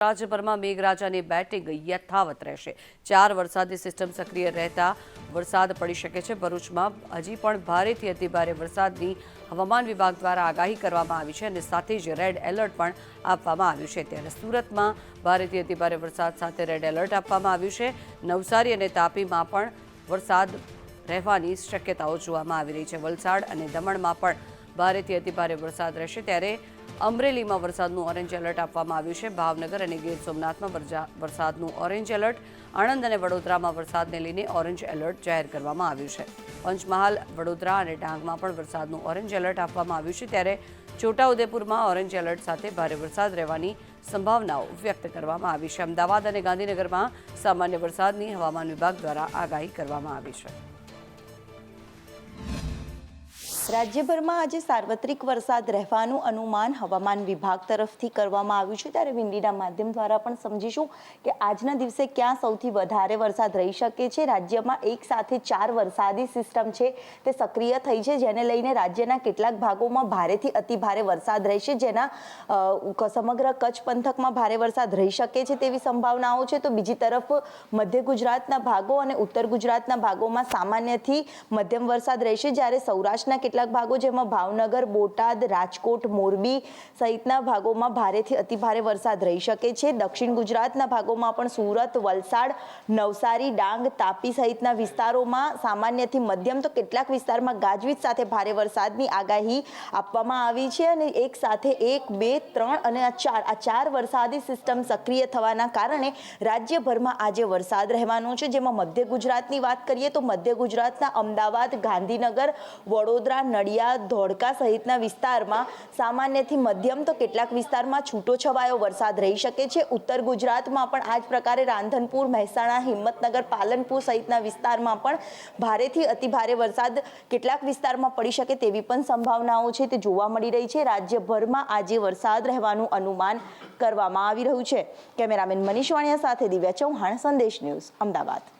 રાજ્યભરમાં મેઘરાજાની બેટિંગ યથાવત રહેશે. ચાર વરસાદી સિસ્ટમ સક્રિય રહેતા વરસાદ પડી શકે છે. ભરૂચમાં હજી પણ ભારેથી અતિભારે વરસાદની હવામાન વિભાગ દ્વારા આગાહી કરવામાં આવી છે અને સાથે જ રેડ એલર્ટ પણ આપવામાં આવ્યું છે. ત્યારે સુરતમાં ભારેથી અતિભારે વરસાદ સાથે રેડ એલર્ટ આપવામાં આવ્યું છે. નવસારી અને તાપીમાં પણ વરસાદ રહેવાની શક્યતાઓ જોવામાં આવી રહી છે. વલસાડ અને દમણમાં પણ ભારેથી અતિભારે વરસાદ રહેશે ત્યારે અમરેલીમાં વરસાદનું ઓરેન્જ એલર્ટ આપવામાં આવ્યું છે. ભાવનગર અને ગીર સોમનાથમાં વરસાદનું ઓરેન્જ એલર્ટ. આણંદ અને વડોદરામાં વરસાદને લઈને ઓરેન્જ એલર્ટ જાહેર કરવામાં આવ્યું છે. પંચમહાલ, વડોદરા અને ડાંગમાં પણ વરસાદનું ઓરેન્જ એલર્ટ આપવામાં આવ્યું છે ત્યારે છોટાઉદેપુરમાં ઓરેન્જ એલર્ટ સાથે ભારે વરસાદ રહેવાની સંભાવનાઓ વ્યક્ત કરવામાં આવી છે. અમદાવાદ અને ગાંધીનગરમાં સામાન્ય વરસાદની હવામાન વિભાગ દ્વારા આગાહી કરવામાં આવી છે. રાજ્યભરમાં આજે સાર્વત્રિક વરસાદ રહેવાનું અનુમાન હવામાન વિભાગ તરફથી કરવામાં આવ્યું છે. ત્યારે વિંડીના માધ્યમ દ્વારા પણ સમજીશું કે આજના દિવસે ક્યાં સૌથી વધારે વરસાદ રહી શકે છે. રાજ્યમાં એક સાથે ચાર વરસાદી સિસ્ટમ છે. તે સક્રિય થઈ છે, જેને લઈને રાજ્યના કેટલાક ભાગોમાં ભારેથી અતિભારે વરસાદ રહેશે, જેના સમગ્ર કચ્છ પંથકમાં ભારે વરસાદ રહી શકે છે તેવી સંભાવનાઓ છે. તો બીજી તરફ મધ્ય ગુજરાતના ભાગો અને ઉત્તર ગુજરાતના ભાગોમાં સામાન્યથી મધ્યમ વરસાદ રહેશે, જ્યારે સૌરાષ્ટ્રના કેટલાક ભાગો જેમાં ભાવનગર, બોટાદ, રાજકોટ, મોરબી સહિતના ભાગોમાં ભારેથી અતિભારે વરસાદ રહી શકે છે. દક્ષિણ ગુજરાતના ભાગોમાં પણ સુરત, વલસાડ, નવસારી, ડાંગ, તાપી સહિતના વિસ્તારોમાં સામાન્યથી મધ્યમ તો કેટલાક વિસ્તારમાં ગાજવીજ સાથે ભારે વરસાદની આગાહી આપવામાં આવી છે અને એક સાથે એક, બે, ત્રણ અને આ ચાર આ ચાર વરસાદી સિસ્ટમ સક્રિય થવાના કારણે રાજ્યભરમાં આજે વરસાદ રહેવાનો છે. જેમાં મધ્ય ગુજરાતની વાત કરીએ તો મધ્ય ગુજરાતના અમદાવાદ, ગાંધીનગર, વડોદરા નડિયાદ, ધોળકા સહિતના વિસ્તારમાં સામાન્યથી મધ્યમ તો કેટલાક વિસ્તારમાં છૂટો છવાયો વરસાદ રહી શકે છે. ઉત્તર ગુજરાતમાં પણ આ જ પ્રકારે રાંધનપુર, મહેસાણા, હિંમતનગર, પાલનપુર સહિતના વિસ્તારમાં પણ ભારેથી અતિભારે વરસાદ કેટલાક વિસ્તારમાં પડી શકે તેવી પણ સંભાવનાઓ છે તે જોવા મળી રહી છે. રાજ્યભરમાં આજે વરસાદ રહેવાનું અનુમાન કરવામાં આવી રહ્યું છે. કેમેરામેન મનીષ વાણિયા સાથે દિવ્યા ચૌહાણ, સંદેશ ન્યૂઝ, અમદાવાદ.